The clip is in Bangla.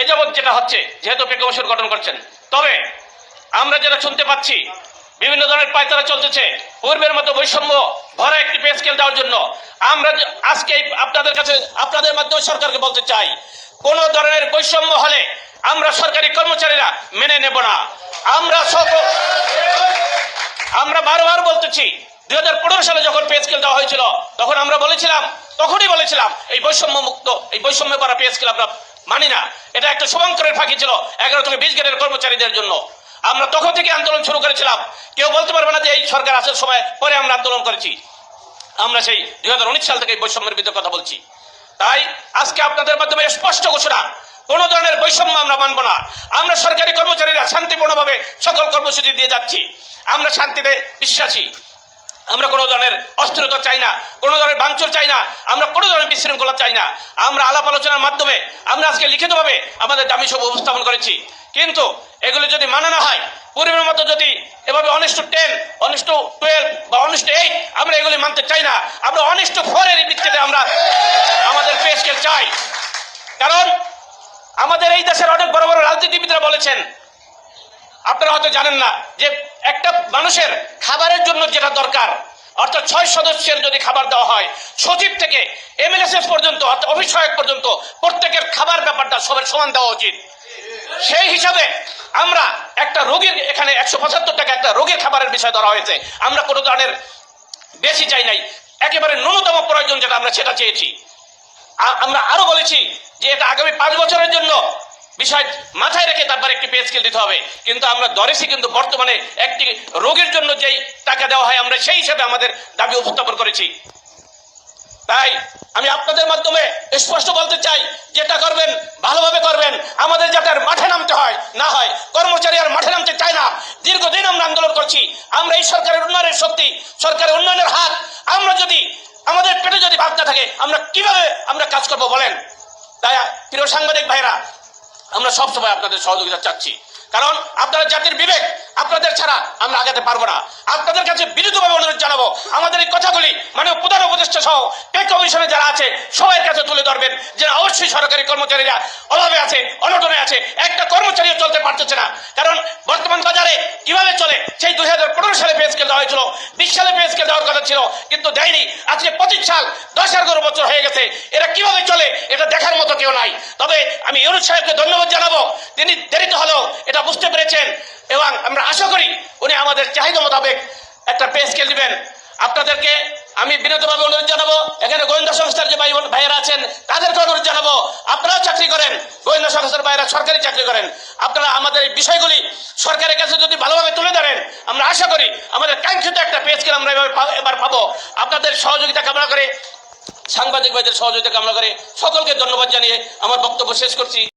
এ যাবৎ যেটা হচ্ছে, যেহেতু পে কমিশন গঠন করছেন। তবে আমরা যেটা শুনতে পাচ্ছি, বিভিন্ন ধরনের পায়তারা চলতেছে। পূর্বের মতো বৈষম্য ভরা একটি পে স্কেল দেওয়ার জন্য। আমরা আজকে আপনাদের কাছে, আপনাদের মাধ্যমে সরকারকে বলতে চাই, কোন ধরনের বৈষম্য হলে আমরা সরকারি কর্মচারীরা মেনে নেব না। আমরা আমরা বারবার বলতেছি, দুই হাজার পনেরো সালে যখন পে স্কেল দেওয়া হয়েছিল, তখন আমরা বলেছিলাম, তখনই বলেছিলাম, এই বৈষম্য মুক্ত এই বৈষম্য করা পে স্কেল আমরা মানি না। এটা একটা শুভঙ্করের ফাঁকি ছিল, এগারো থেকে বিশ গ্রেডের কর্মচারীদের জন্য। আমরা তখন থেকে আন্দোলন শুরু করেছিলাম। কেউ বলতে পারবে না যে এই সরকার আসার সময় পরে আমরা আন্দোলন করেছি। আমরা সেই দুই হাজার উনিশ সাল থেকে বৈষম্যের বিরুদ্ধে কথা বলছি। তাই আজকে আপনাদের মাধ্যমে স্পষ্ট ঘোষণা, কোন ধরনের বৈষম্য আমরা মানব না। আমরা সরকারি কর্মচারীরা শান্তিপূর্ণভাবে সকল কর্মসূচি দিয়ে যাচ্ছি। আমরা শান্তিতে বিশ্বাসী। আমরা কোনো ধরনের অস্থিরতা চাই না, কোনো ধরনের ভাঙচুর চাই না, আমরা কোনো ধরনের বিশৃঙ্খলা চাই না। আমরা আলাপ আলোচনার মাধ্যমে আমরা আজকে লিখিতভাবে আমাদের দাবি সব উপস্থাপন করেছি। কিন্তু এগুলো যদি মানা না হয়, পূর্বের মতো যদি এভাবে অনিষ্ট টেন, অনিষ্ট টুয়েলভ বা অনিষ্ট এইট আমরা এগুলি মানতে চাই না, আমরা অনিষ্ট ফোরের ভিত্তিতে আমরা আমাদের পে স্কেল চাই। কারণ আমাদের এই দেশের অনেক বড় বড় রাজনীতিবিদরা বলেছেন, আপনারা হয়তো জানেন না যে একটা মানুষের খাবারের জন্য যেটা দরকার অর্থাৎ ছয় সদস্যের যদি খাবার দেওয়া হয়, সচিব থেকে এমএলএসএস পর্যন্ত, অর্থাৎ অফিস সহায়ক পর্যন্ত, প্রত্যেকের খাবার ব্যাপারটা সবার সমান দেওয়া উচিত। সেই হিসাবে আমরা একটা রোগীর, এখানে একশো পঁচাত্তর টাকা একটা রোগীর খাবারের বিষয় ধরা হয়েছে। আমরা কোনো ধরনের বেশি চাই নাই। একেবারে ন্যূনতম প্রয়োজন যেটা আমরা, সেটা চেয়েছি। আমরা আরও বলেছি যে এটা আগামী পাঁচ বছরের জন্য বিষয় মাথায় রেখে তারপর একটি পে দিতে হবে। কিন্তু আমরা দরেছি কিন্তু বর্তমানে একটি রোগের জন্য যেই টাকা দেওয়া হয়, আমরা সেই হিসাবে আমাদের দাবি উপস্থাপন করেছি। তাই আমি আপনাদের মাধ্যমে স্পষ্ট বলতে চাই, যেটা করবেন, ভালোভাবে করবেন। আমাদের যাতে মাঠে নামতে হয়, না হয়, কর্মচারী আর মাঠে নামতে চায় না। দীর্ঘদিন আমরা আন্দোলন করছি। আমরা এই সরকারের উন্নয়নের শক্তি, সরকারের উন্নয়নের হাত। আমরা যদি, আমাদের পেটে যদি না থাকে, আমরা কীভাবে আমরা কাজ করব বলেন? তাই প্রিয় সাংবাদিক ভাইরা আমরা সবসময় আপনাদের সহযোগিতা চাচ্ছি। কারণ আপনারা জাতির বিবেক আপনাদের ছাড়া আমরা আগাতে পারব না। আপনাদের কাছে বিরুদ্ধভাবে অনুরোধ জানাব, আমাদের এই কথাগুলি মানে প্রধান উপদেষ্টা সহ পে কমিশনে যারা আছে সবার কাছে তুলে ধরবেন, যে অবশ্যই সরকারি কর্মচারীরা অভাবে আছে, অনটনে আছে, একটা কর্মচারীও চলতে পারতেছে না। কারণ বর্তমান বাজারে কীভাবে চলে, সেই দুই হাজার পনেরো সালে পে স্কেল দেওয়া হয়েছিল, বিশ সালে পে স্কেল দেওয়ার কথা ছিল, কিন্তু দেয়নি। আজকে পঁচিশ সাল, দশ এগারো বছর হয়ে গেছে, এরা কীভাবে চলে, এটা দেখার মতো কেউ নাই। তবে আমি ইউনুস সাহেবকে ধন্যবাদ জানাব। তিনি দেরিতে হলেও এটা বুঝতে পেরেছেন এবং আমরা আশা করি উনি আমাদের চাহিদা মোতাবেক একটা পে স্কেল দিবেন। আপনাদেরকে আমি বিনীতভাবে অনুরোধ জানাব, এখানে গোয়েন্দা সংস্থার যে ভাই ভাইয়েরা আছেন তাদেরকে অনুরোধ জানাব, আপনারাও চাকরি করেন, গোয়েন্দা সংস্থার ভাইয়েরা সরকারি চাকরি করেন। আপনারা আমাদের এই বিষয়গুলি সরকারের কাছে যদি ভালোভাবে তুলে ধরেন, আমরা আশা করি আমাদের কাঙ্ক্ষিত একটা পে স্কেল আমরা এবার পাবো। আপনাদের সহযোগিতা কামনা করে, সাংবাদিক ভাইদের সহযোগিতা কামনা করে সকলকে ধন্যবাদ জানিয়ে আমার বক্তব্য শেষ করছি।